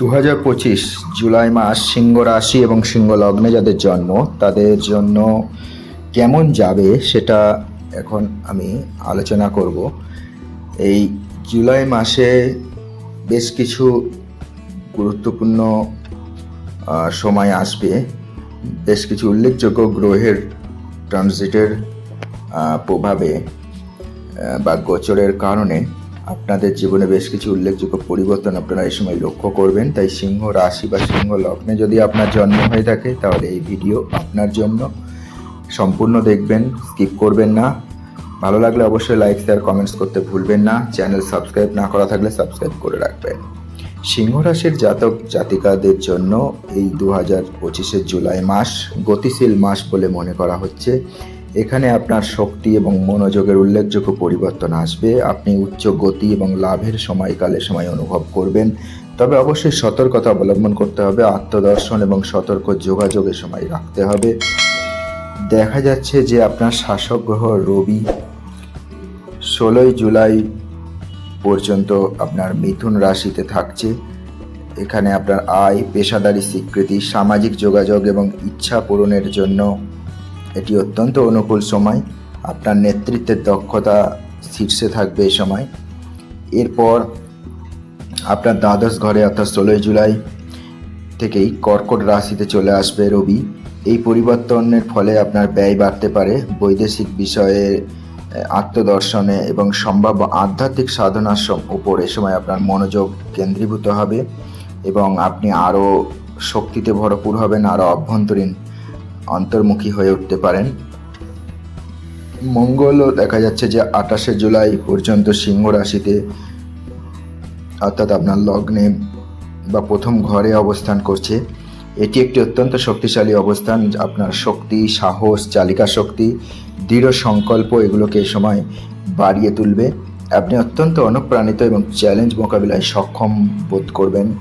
দু হাজার পঁচিশ জুলাই মাস সিংহ রাশি এবং সিংহ লগ্নে যাদের জন্ম, তাদের জন্য কেমন যাবে সেটা এখন আমি আলোচনা করব। এই জুলাই মাসে বেশ কিছু গুরুত্বপূর্ণ সময় আসবে। বেশ কিছু উল্লেখযোগ্য গ্রহের ট্রানজিটের প্রভাবে বা গোচরের কারণে আপনাদের জীবনে বেশ কিছু উল্লেখযোগ্য পরিবর্তন আপনারা এই সময় লক্ষ্য করবেন। তাই সিংহ রাশি বা সিংহ লগ্নে যদি আপনার জন্ম হয়ে থাকে, তাহলে এই ভিডিও আপনার জন্য সম্পূর্ণ দেখবেন, স্কিপ করবেন না। ভালো লাগলে অবশ্যই লাইক শেয়ার কমেন্টস করতে ভুলবেন না। চ্যানেল সাবস্ক্রাইব না করা থাকলে সাবস্ক্রাইব করে রাখবেন। সিংহ রাশির জাতক জাতিকাদের জন্য এই দু হাজার পঁচিশের জুলাই মাস গতিশীল মাস বলে মনে করা হচ্ছে। এখানে আপনার শক্তি এবং মনোযোগের উল্লেখযোগ্য পরিবর্তন আসবে। আপনি উচ্চ গতি এবং লাভের সময়কালে সময় অনুভব করবেন। তবে অবশ্যই সতর্কতা অবলম্বন করতে হবে, আত্মদর্শন এবং সতর্ক যোগাযোগের সময় রাখতে হবে। দেখা যাচ্ছে যে আপনার শাসক গ্রহ রবি ষোলোই জুলাই পর্যন্ত আপনার মিথুন রাশিতে থাকছে। এখানে আপনার আয়, পেশাদারি স্বীকৃতি, সামাজিক যোগাযোগ এবং ইচ্ছা পূরণের জন্য এটি অত্যন্ত অনুকূল সময়। আপনার নেতৃত্বের দক্ষতা শীর্ষে থাকবে এই সময়। এরপর আপনার দ্বাদশ ঘরে অর্থাৎ ষোলোই জুলাই থেকেই কর্কট রাশিতে চলে আসবে রবি। এই পরিবর্তনের ফলে আপনার ব্যয় বাড়তে পারে। বৈদেশিক বিষয়ে আত্মদর্শনে এবং সম্ভাব্য আধ্যাত্মিক সাধনার উপর এ সময় আপনার মনোযোগ কেন্দ্রীভূত হবে এবং আপনি আরও শক্তিতে ভরপুর হবেন, আরও অভ্যন্তরীণ অন্তর্মুখী হয়ে উঠতে পারেন। মঙ্গলও দেখা যাচ্ছে যে আঠাশে জুলাই পর্যন্ত সিংহ রাশিতে, অর্থাৎ আপনার লগ্নে বা প্রথম ঘরে অবস্থান করছে। এটি একটি অত্যন্ত শক্তিশালী অবস্থান, আপনার শক্তি, সাহস, চালিকা শক্তি, দৃঢ় সংকল্প এগুলোকে এ সময় বাড়িয়ে তুলবে। আপনি অত্যন্ত অনুপ্রাণিত এবং চ্যালেঞ্জ মোকাবিলায় সক্ষম বোধ করবেন।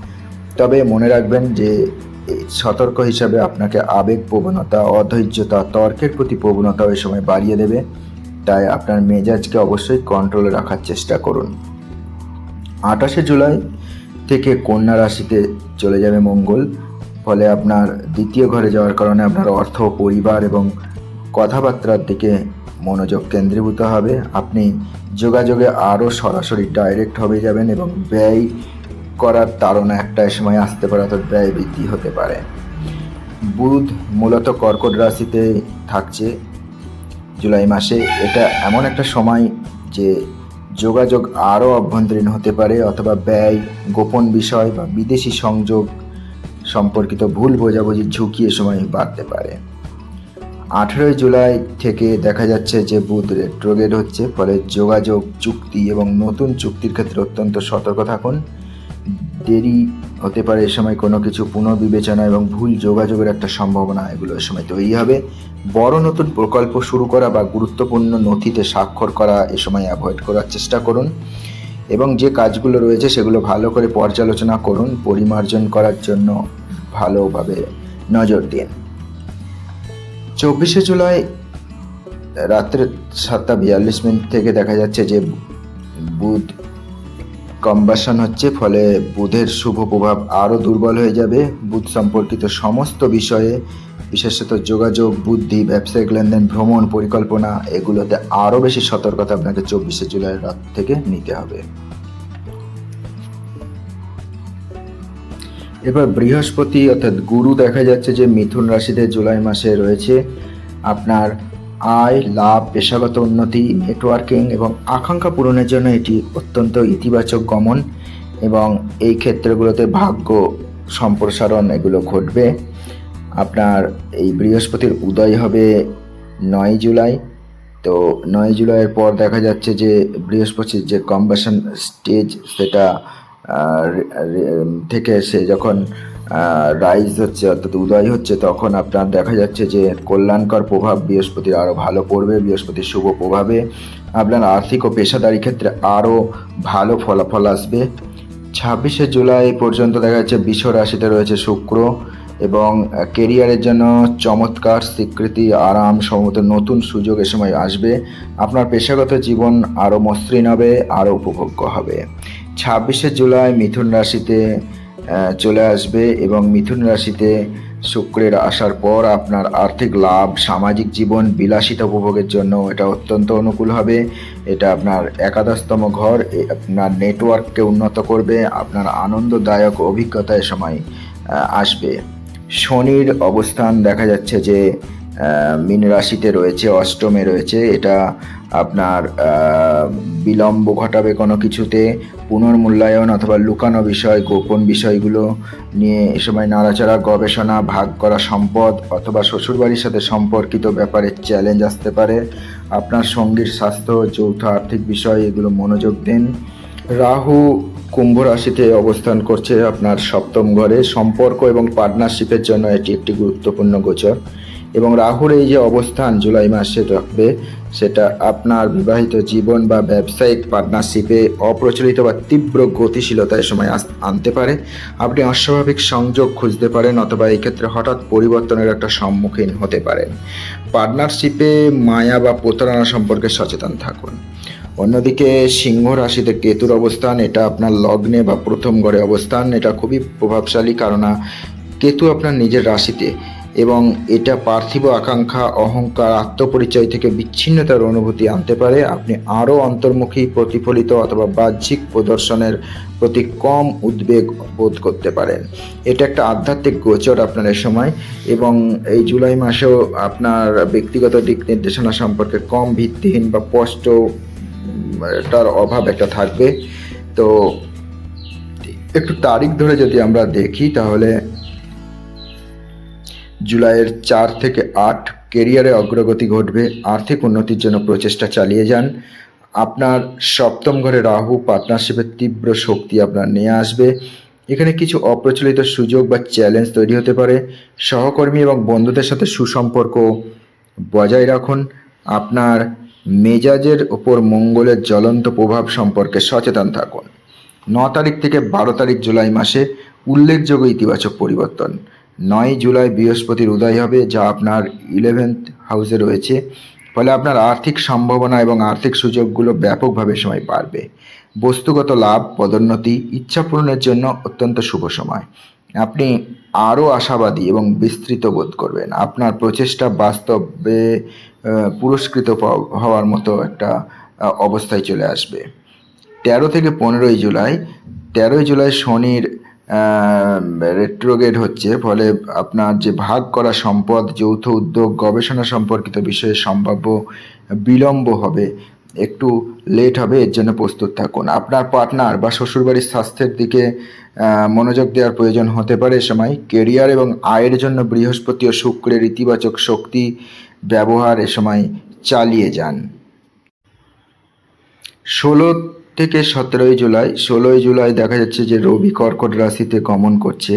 তবে মনে রাখবেন যে সতর্ক হিসাবে আপনাকে আবেগ প্রবণতা, অধৈর্যতা, তর্কের প্রতি প্রবণতাও এই সময় বাড়িয়ে দেবে। তাই আপনার মেজাজকে অবশ্যই কন্ট্রোলে রাখার চেষ্টা করুন। আঠাশে জুলাই থেকে কন্যা রাশিতে চলে যাবে মঙ্গল। ফলে আপনার দ্বিতীয় ঘরে যাওয়ার কারণে আপনার অর্থ, পরিবার এবং কথাবার্তার দিকে মনোযোগ কেন্দ্রীভূত হবে। আপনি যোগাযোগে আরও সরাসরি ডাইরেক্ট হবে যাবেন এবং ব্যয় করার তাড়না একটা সময় আসতে পারে, অর্থাৎ ব্যয় বৃদ্ধি হতে পারে। বুধ মূলত কর্কট রাশিতে থাকছে। জুলাই মাসে এটা এমন একটা সময় যে যোগাযোগ আরও অভ্যন্তরীণ হতে পারে, অথবা ব্যয়, গোপন বিষয় বা বিদেশি সংযোগ সম্পর্কিত ভুল বোঝাবুঝির ঝুঁকি এ সময় বাড়তে পারে। আঠেরোই জুলাই থেকে দেখা যাচ্ছে যে বুধ রেট্রোগেট হচ্ছে, ফলে যোগাযোগ, চুক্তি এবং নতুন চুক্তির ক্ষেত্রে অত্যন্ত সতর্ক থাকুন। দেরি হতে পারে এ সময় কোনো কিছু পুনর্বিবেচনা এবং ভুল যোগাযোগের একটা সম্ভাবনা এগুলো এ সময় তৈরি হবে। বড় নতুন প্রকল্প শুরু করা বা গুরুত্বপূর্ণ নথিতে স্বাক্ষর করা এ সময় অ্যাভয়েড করার চেষ্টা করুন এবং যে কাজগুলো রয়েছে সেগুলো ভালো করে পর্যালোচনা করুন, পরিমার্জন করার জন্য ভালোভাবে নজর দিন। চব্বিশে জুলাই রাত্রে সাতটা বিয়াল্লিশ মিনিট থেকে দেখা যাচ্ছে যে বুধ কম্বাসন হচ্ছে, ফলে বুধের শুভ প্রভাব আরও দুর্বল হয়ে যাবে। বুধ সম্পর্কিত সমস্ত বিষয়ে, বিশেষত যোগাযোগ, বুদ্ধি, ব্যবসায়িক লেনদেন, ভ্রমণ, পরিকল্পনা, এগুলোতে আরও বেশি সতর্কতা আপনাকে চব্বিশে জুলাই রাত থেকে নিতে হবে। এবার বৃহস্পতি, অর্থাৎ গুরু দেখা যাচ্ছে যে, মিথুন রাশিতে জুলাই মাসে রয়েছে। আপনার আয়, লাভ, পেশাগত উন্নতি নেটওয়ার্কিং এবং আকাঙ্ক্ষা পূরণের জন্য এটি অত্যন্ত ইতিবাচক গমন এবং এই ক্ষেত্রগুলোতে ভাগ্য সম্প্রসারণ এগুলো ঘটবে। আপনার এই বৃহস্পতির উদয় হবে নয় জুলাই। তো নয় জুলাইয়ের পর দেখা যাচ্ছে যে বৃহস্পতির যে কম্বাসন স্টেজ সেটা থেকে সে যখন রাইজ হচ্ছে, অর্থাৎ উদয় হচ্ছে, তখন আপনার দেখা যাচ্ছে যে কল্যাণকর প্রভাব বৃহস্পতির আরও ভালো পড়বে, বৃহস্পতির শুভ প্রভাবে। আপনার আর্থিক ও পেশাদারি ক্ষেত্রে আরও ভালো ফলাফল আসবে। ছাব্বিশে জুলাই পর্যন্ত দেখা যাচ্ছে বিশ্ব রাশিতে রয়েছে শুক্র এবং কেরিয়ারের জন্য চমৎকার স্বীকৃতি, আরাম, সম্ভবত নতুন সুযোগ এ সময় আসবে। আপনার পেশাগত জীবন আরও মসৃণ হবে আরও উপভোগ্য হবে। ছাব্বিশে জুলাই মিথুন রাশিতে চলে আসবে এবং মিথুন রাশিতে শুক্রের আসার পর আপনার আর্থিক লাভ, সামাজিক জীবন বিলাসিতা উপভোগের জন্য এটা অত্যন্ত অনুকূল হবে। এটা আপনার একাদশতম ঘর আপনার নেটওয়ার্ককে উন্নত করবে, আপনার আনন্দদায়ক অভিজ্ঞতা এ সময় আসবে। শনির অবস্থান দেখা যাচ্ছে যে মীন রাশিতে রয়েছে, অষ্টমে রয়েছে, এটা আপনার বিলম্ব ঘটাবে কোনো কিছুতে, পুনর্মূল্যায়ন অথবা লুকানো বিষয়, গোপন বিষয়গুলো নিয়ে এ সময় নাড়াচাড়া, গবেষণা, ভাগ করা সম্পদ অথবা শ্বশুরবাড়ির সাথে সম্পর্কিত ব্যাপারে চ্যালেঞ্জ আসতে পারে। আপনার সঙ্গীর স্বাস্থ্য, যৌথ আর্থিক বিষয়, এগুলো মনোযোগ দিন। রাহু কুম্ভ রাশিতে অবস্থান করছে আপনার সপ্তম ঘরে। সম্পর্ক এবং পার্টনারশিপের জন্য এটি একটি গুরুত্বপূর্ণ গোচর। এবং রাহুর এই যে অবস্থান জুলাই মাসে রাখবে সেটা আপনার বিবাহিত জীবন বা ব্যবসায়িক পার্টনারশিপে অপ্রচলিত বা তীব্র গতিশীলতা এ সময় আনতে পারে। আপনি অস্বাভাবিক সংযোগ খুঁজতে পারেন অথবা এই ক্ষেত্রে হঠাৎ পরিবর্তনের একটা সম্মুখীন হতে পারেন। পার্টনারশিপে মায়া বা প্রতারণা সম্পর্কে সচেতন থাকুন। অন্যদিকে সিংহ রাশিতে কেতুর অবস্থান, এটা আপনার লগ্নে বা প্রথম ঘরে অবস্থান, এটা খুবই প্রভাবশালী কারণ কেতু আপনার নিজের রাশিতে। এবং এটা পার্থিব আকাঙ্ক্ষা, অহংকার, আত্মপরিচয় থেকে বিচ্ছিন্নতার অনুভূতি আনতে পারে। আপনি আরও অন্তর্মুখী, প্রতিফলিত অথবা বাহ্যিক প্রদর্শনের প্রতি কম উদ্বেগ বোধ করতে পারেন। এটা একটা আধ্যাত্মিক গোচর আপনার এ সময় এবং এই জুলাই মাসেও আপনার ব্যক্তিগত দিক নির্দেশনা সম্পর্কে কম ভিত্তিহীন বা স্পষ্ট তার অভাব একটা থাকবে। তো একটু তারিখ ধরে যদি আমরা দেখি তাহলে জুলাইয়ের চার থেকে আট কেরিয়ারে অগ্রগতি ঘটবে, আর্থিক উন্নতির জন্য প্রচেষ্টা চালিয়ে যান। আপনার সপ্তম ঘরে রাহু পার্টনারশিপের তীব্র শক্তি আপনার নিয়ে আসবে। এখানে কিছু অপ্রচলিত সুযোগ বা চ্যালেঞ্জ তৈরি হতে পারে। সহকর্মী এবং বন্ধুদের সাথে সুসম্পর্ক বজায় রাখুন। আপনার মেজাজের ওপর মঙ্গলের জ্বলন্ত প্রভাব সম্পর্কে সচেতন থাকুন। ন তারিখ থেকে বারো তারিখ জুলাই মাসে উল্লেখযোগ্য ইতিবাচক পরিবর্তন। নয় জুলাই বৃহস্পতির উদয় হবে, যা আপনার ইলেভেন্থ হাউসে রয়েছে। ফলে আপনার আর্থিক সম্ভাবনা এবং আর্থিক সুযোগগুলো ব্যাপকভাবে সময় বাড়বে। বস্তুগত লাভ, পদোন্নতি, ইচ্ছা পূরণের জন্য অত্যন্ত শুভ সময়। আপনি আরও আশাবাদী এবং বিস্তৃত বোধ করবেন। আপনার প্রচেষ্টা বাস্তবে পুরস্কৃত হওয়ার মতো একটা অবস্থায় চলে আসবে। তেরো থেকে পনেরোই জুলাই, তেরোই জুলাই শনির রেট্রোগেট হচ্ছে। ফলে আপনার যে ভাগ করা সম্পদ, যৌথ উদ্যোগ, গবেষণা সম্পর্কিত বিষয়ে সম্ভাব্য বিলম্ব হবে। একটু লেট হবে, এর জন্য প্রস্তুত থাকুন। আপনার পার্টনার বা শ্বশুরবাড়ির স্বাস্থ্যের দিকে মনোযোগ দেওয়ার প্রয়োজন হতে পারে এ সময়। কেরিয়ার এবং আয়ের জন্য বৃহস্পতি ও শুক্রের ইতিবাচক শক্তি ব্যবহার এ সময় চালিয়ে যান। ষোলো থেকে সতেরোই জুলাই, ষোলোই জুলাই দেখা যাচ্ছে যে রবি কর্কট রাশিতে গমন করছে।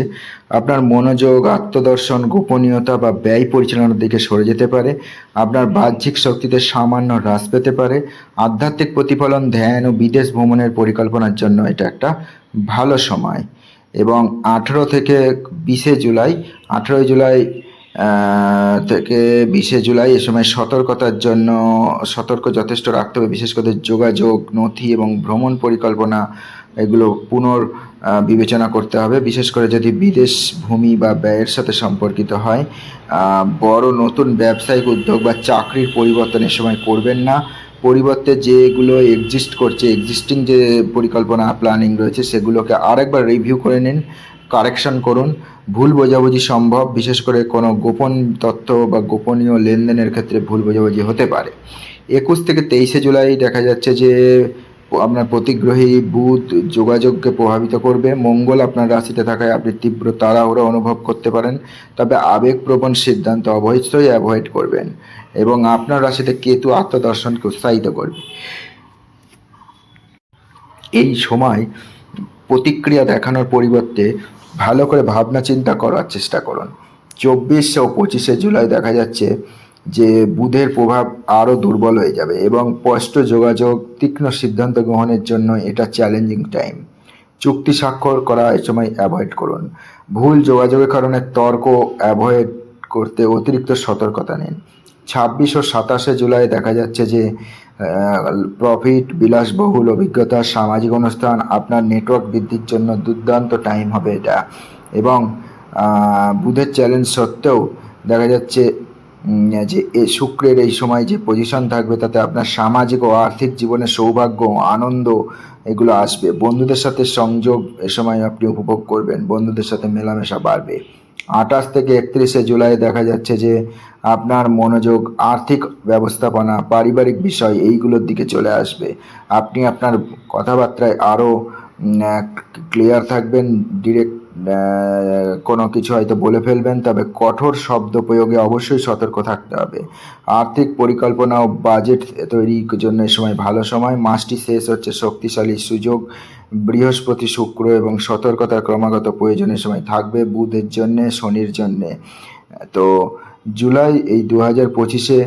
আপনার মনোযোগ, আত্মদর্শন, গোপনীয়তা বা ব্যয় পরিচালনার দিকে সরে যেতে পারে। আপনার বাহ্যিক শক্তিতে সামান্য হ্রাস পেতে পারে। আধ্যাত্মিক প্রতিফলন, ধ্যান ও বিদেশ ভ্রমণের পরিকল্পনার জন্য এটা একটা ভালো সময়। এবং আঠেরো থেকে বিশে জুলাই, আঠেরোই জুলাই থেকে বিশে জুলাই এ সময় সতর্কতার জন্য সতর্ক যথেষ্ট রাখতে হবে, বিশেষ করে যোগাযোগ, নথি এবং ভ্রমণ পরিকল্পনা এগুলো পুনর বিবেচনা করতে হবে। বিশেষ করে যদি বিদেশ ভূমি বা ব্যয়ের সাথে সম্পর্কিত হয় বড় নতুন ব্যবসায়িক উদ্যোগ বা চাকরির পরিবর্তন এ সময় করবেন না। পরিবর্তে যেগুলো এক্সিস্ট করছে এক্সিস্টিং যে পরিকল্পনা প্ল্যানিং রয়েছে, সেগুলোকে আরেকবার রিভিউ করে নিন কারেকশন করুন। ভুল বোঝাবুঝি সম্ভব, বিশেষ করে কোনো গোপন তথ্য বা গোপনীয় লেনদেনের ক্ষেত্রে ভুল বোঝাবুঝি হতে পারে। একুশ থেকে তেইশে জুলাই দেখা যাচ্ছে যে, আপনার প্রতিগ্রহী বুধ যোগাযোগকে প্রভাবিত করবে। মঙ্গল আপনার রাশিতে থাকায় আপনি তীব্র তাড়াহুড়ো অনুভব করতে পারেন, তবে আবেগপ্রবণ সিদ্ধান্ত অবশ্যই অ্যাভয়েড করবেন এবং আপনার রাশিতে কেতু আত্মদর্শনকে উৎসাহিত করবে। এই সময় প্রতিক্রিয়া দেখানোর পরিবর্তে ভালো করে ভাবনা চিন্তা করার চেষ্টা করুন চব্বিশ ও পঁচিশে জুলাই দেখা যাচ্ছে যে বুধের প্রভাব আরও দুর্বল হয়ে যাবে এবং স্পষ্ট যোগাযোগ, তীক্ষ্ণ সিদ্ধান্ত গ্রহণের জন্য এটা চ্যালেঞ্জিং টাইম চুক্তি স্বাক্ষর করা এই সময় অ্যাভয়েড করুন। ভুল যোগাযোগের কারণে তর্ক অ্যাভয়েড করতে অতিরিক্ত সতর্কতা নিন। ছাব্বিশ ও সাতাশে জুলাই দেখা যাচ্ছে যে প্রফিট বিলাসবহুল অভিজ্ঞতা, সামাজিক অনুষ্ঠান, আপনার নেটওয়ার্ক বৃদ্ধির জন্য দুর্দান্ত টাইম হবে এটা। এবং বুধের চ্যালেঞ্জ সত্ত্বেও দেখা যাচ্ছে যে এ শুক্রের এই সময় যে পজিশন থাকবে, তাতে আপনার সামাজিক ও আর্থিক জীবনে সৌভাগ্য আনন্দ এগুলো আসবে। বন্ধুদের সাথে সংযোগ এ সময় আপনি উপভোগ করবেন। বন্ধুদের সাথে মেলামেশা বাড়বে। আঠাশ থেকে একত্রিশে জুলাই দেখা যাচ্ছে যে আপনার মনোযোগ, আর্থিক ব্যবস্থাপনা, পারিবারিক বিষয় এইগুলোর দিকে চলে আসবে। আপনি আপনার কথাবার্তায় আরও ক্লিয়ার থাকবেন ডিরেক্ট কোনো কিছু হয়তো বলে ফেলবেন, তবে কঠোর শব্দ প্রয়োগে অবশ্যই সতর্ক থাকতে হবে। আর্থিক পরিকল্পনা ও বাজেট তৈরির জন্য সময় ভালো সময়, মাসটি শেষ হচ্ছে শক্তিশালী সুযোগ বৃহস্পতি শুক্র এবং সতর্কতার ক্রমাগত প্রয়োজনের সময় থাকবে বুধের জন্যে, শনির জন্যে। তো জুলাই এই দু হাজার পঁচিশে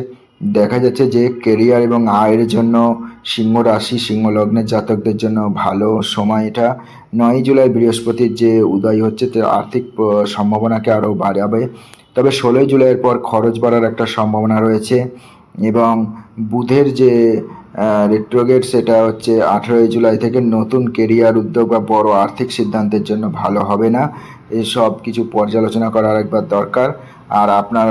দেখা যাচ্ছে যে কেরিয়ার এবং আয়ের জন্য সিংহ রাশি, সিংহ লগ্নের জাতকদের জন্য ভালো সময় এটা। নয় জুলাই বৃহস্পতির যে উদয় হচ্ছে তে আর্থিক সম্ভাবনাকে আরও বাড়াবে। তবে ষোলোই জুলাইয়ের পর খরচ বাড়ার একটা সম্ভাবনা রয়েছে এবং বুধের যে রেট্রোগেট সেটা হচ্ছে আঠেরোই জুলাই থেকে নতুন কেরিয়ার উদ্যোগ বা বড় আর্থিক সিদ্ধান্তের জন্য ভালো হবে না। এসব কিছু পর্যালোচনা করার একবার দরকার। আর আপনার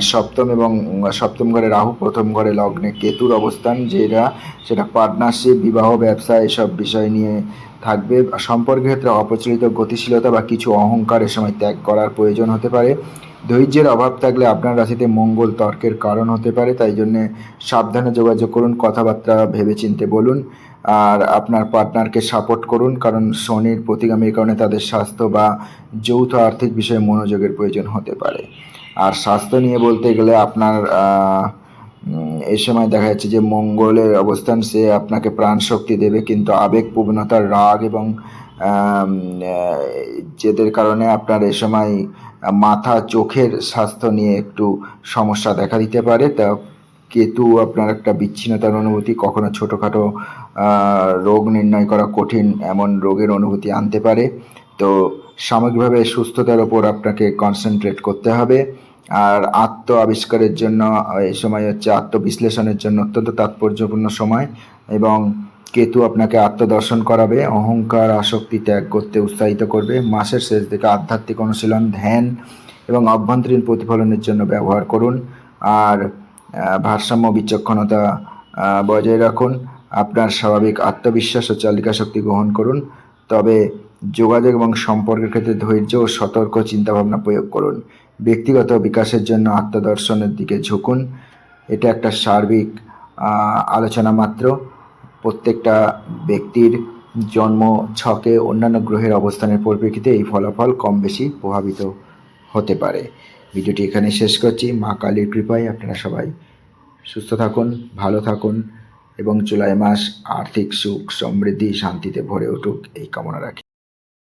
সপ্তম এবং সপ্তম ঘরে রাহু, প্রথম ঘরে লগ্নে কেতুর অবস্থান, যেটা, সেটা পার্টনারশিপ বিবাহ, ব্যবসা, এসব বিষয় নিয়ে থাকবে। সম্পর্কের ক্ষেত্রে অপ্রচলিত গতিশীলতা বা কিছু অহংকার এ সময় ত্যাগ করার প্রয়োজন হতে পারে। ধৈর্যের অভাব থাকলে আপনার রাশিতে মঙ্গল তর্কের কারণ হতে পারে, তাই জন্যে সাবধানে যোগাযোগ করুন, কথাবার্তা ভেবেচিন্তে বলুন, আর আপনার পার্টনারকে সাপোর্ট করুন, কারণ শনির প্রতিগামীর কারণে তাদের স্বাস্থ্য বা যৌথ আর্থিক বিষয়ে মনোযোগের প্রয়োজন হতে পারে। আর স্বাস্থ্য নিয়ে বলতে গেলে আপনার এই সময় দেখা যাচ্ছে যে মঙ্গলের অবস্থান, সে আপনাকে প্রাণ শক্তি দেবে, কিন্তু আবেগপূর্ণতার রাগ এবং যেদের কারণে আপনার এ সময় মাথা, চোখের স্বাস্থ্য নিয়ে একটু সমস্যা দেখা দিতে পারে। তা কেতু আপনার একটা বিচ্ছিন্নতার অনুভূতি, কখনো ছোটোখাটো রোগ নির্ণয় করা কঠিন এমন রোগের অনুভূতি আনতে পারে। তো সামগ্রিকভাবে সুস্থতার ওপর আপনাকে কনসেন্ট্রেট করতে হবে। আর আত্ম আবিষ্কারের জন্য এই সময় হচ্ছে আত্মবিশ্লেষণের জন্য অত্যন্ত তাৎপর্যপূর্ণ সময় এবং কেতু আপনাকে আত্মদর্শন করাবে, অহংকার আসক্তি ত্যাগ করতে উৎসাহিত করবে, মাসের শেষ দিকে আধ্যাত্মিক অনুশীলন, ধ্যান এবং অভ্যন্তরীণ প্রতিফলনের জন্য ব্যবহার করুন। আর ভারসাম্য বিচক্ষণতা বজায় রাখুন, আপনার স্বাভাবিক আত্মবিশ্বাস ও চালিকা শক্তি গ্রহণ করুন। তবে যোগাযোগ এবং সম্পর্কের ক্ষেত্রে ধৈর্য ও সতর্ক চিন্তাভাবনা প্রয়োগ করুন। ব্যক্তিগত বিকাশের জন্য আত্মদর্শনের দিকে ঝুঁকুন। এটা একটা সার্বিক আলোচনা মাত্র। প্রত্যেকটা ব্যক্তির জন্ম ছকে অন্যান্য গ্রহের অবস্থানের পরিপ্রেক্ষিতে এই ফলাফল কম বেশি প্রভাবিত হতে পারে। ভিডিওটি এখানে শেষ করছি। মা কালীর কৃপায় আপনারা সবাই সুস্থ থাকুন, ভালো থাকুন এবং জুলাই মাস আর্থিক সুখ, সমৃদ্ধি, শান্তিতে ভরে উঠুক এই কামনা রাখি।